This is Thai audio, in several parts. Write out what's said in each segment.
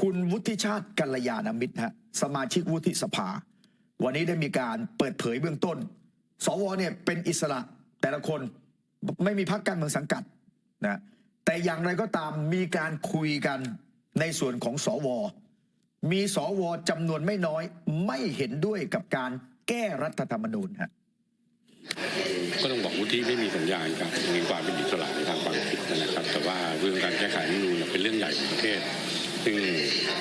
คุณวุฒิชาติกัลยาณมิตรฮะสมาชิกวุฒิสภา วันนี้ได้มีการเปิดเผยเบื้องต้น สวเนี่ยเป็นอิสระแต่ละคนไม่มีพรรคการเมืองสังกัดนะแต่อย่างไรก็ตามมีการคุยกันในส่วนของสว มีสวจำนวนไม่น้อย ไม่เห็นด้วยกับการแก้รัฐธรรมนูญฮะก็ต้องบอกวุฒิไม่มีสัญญาณครับมีความเป็นอิสระในทางความคิดนะครับ แต่ว่าเรื่องการแก้ไขรัฐธรรมนูญเป็นเรื่องใหญ่ของประเทศ ซึ่ง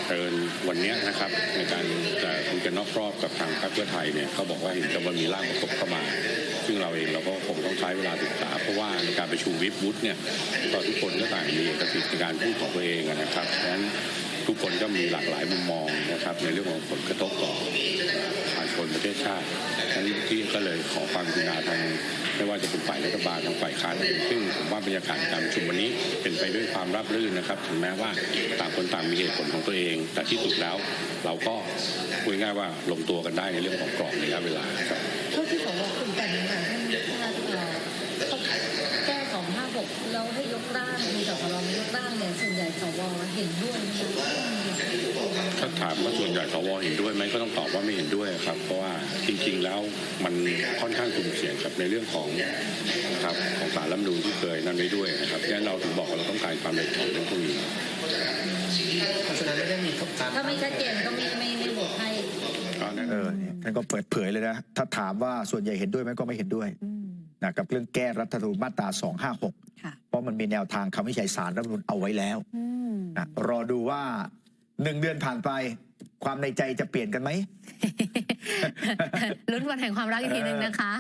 เอิญวันนี้นะครับในการจะคุยกันนอกรอบกับทางพรรคเพื่อไทยเนี่ยเขาบอกว่าเห็นจะว่ามีร่างประกบเข้ามา ซึ่งเราเองเราก็คงต้องใช้เวลาศึกษา เพราะว่าในการประชุมวิปวุฒิเนี่ยก็ทุกคนก็ต่างมีเอกสิทธิ์ในการพูดของตัวเองนะครับเพราะฉะนั้นทุกคนก็มีหลากหลายมุมมองนะครับในเรื่องของผลกระทบต่อประชาชนประเทศชาติทั้งที่ก็เลยขอความกรุณาทาง ไม่ว่าจะเป็นฝ่ายรัฐบาลทางฝ่ายค้านเองซึ่งผมว่าบรรยากาศการชุมวันนี้เป็นไปด้วยความราบรื่นนะครับถึงแม้ว่าต่างคนต่างมีเหตุผลของตัวเอง แต่ที่สุดแล้วเราก็พูดง่ายว่าลงตัวกันได้ในเรื่องของกรอบระยะเวลาครับเท่าที่สวคุยกันนะคะท่านถ้าเอ่อเขาแก้สองห้าห กแล้วให้ยกร่างมีสสรยกร่างเนี่ยส่วนใหญ่สวเห็นด้วยไหมคะถ้าถามว่าส่วนใหญ่สวเห็นด้วยไหมก็ต้องตอบว่าไม่เห็นด้วยครับ เพราะว่าจริง ๆ แล้วมันค่อนข้างสุ่มเสี่ยงกับในเรื่องของนะครับของสารรัฐธรรมนูญที่เคยนั่นไว้ด้วยนะครับดังนั้นเราถึงบอกว่าเราต้องการความละเอียดของเรื่องพวกนี้เพราะฉะนั้นไม่ได้มีตามถ้าไม่ชัดเจนก็ไม่ไม่ไม่โหวตให้ก็นั่นเออเนี่ยท่านก็เปิดเผยเลยนะ ถ้าถามว่าส่วนใหญ่เห็นด้วยไหมก็ไม่เห็นด้วยอืม นะกับเรื่องแก้รัฐธรรมนูญมาตรา 256ค่ะเพราะมันมีแนวทางคำวิจัยสารรัฐธรรมนูญเอาไว้แล้วอืมนะรอดูว่าหนึ่งเดือนผ่านไปความในใจจะเปลี่ยนกันไหม ลุ้นวันแห่งความรักอีกทีหนึ่งนะคะ